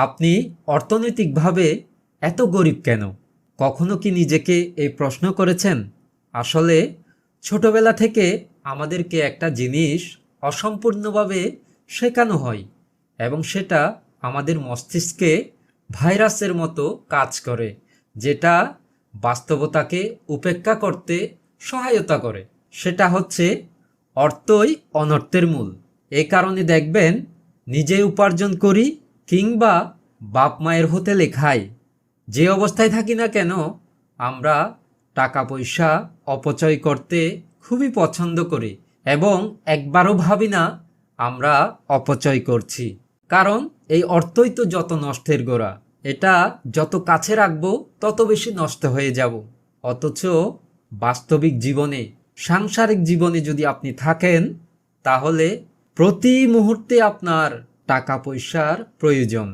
আপনি অর্থনৈতিকভাবে এত গরিব কেন? কখনো কি নিজেকে এই প্রশ্ন করেছেন? আসলে ছোটবেলা থেকে আমাদেরকে একটা জিনিস অসম্পূর্ণভাবে শেখানো হয় এবং সেটা আমাদের মস্তিষ্কে ভাইরাসের মতো কাজ করে, যেটা বাস্তবতাকে উপেক্ষা করতে সহায়তা করে। সেটা হচ্ছে অর্থই অনর্থের মূল। এ কারণে দেখবেন, নিজে উপার্জন করি কিংবা বাপ মায়ের হোটেলে খাই যে অবস্থায় থাকি না কেন, আমরা টাকা পয়সা অপচয় করতে খুবই পছন্দ করি এবং একবারও ভাবি না আমরা অপচয় করছি। কারণ এই অর্থই তো যত নষ্টের গোড়া, এটা যত কাছে রাখব তত বেশি নষ্ট হয়ে যাব। অথচ বাস্তবিক জীবনে, সাংসারিক জীবনে যদি আপনি থাকেন, তাহলে প্রতি মুহূর্তে আপনার টাকা পয়সার প্রয়োজন।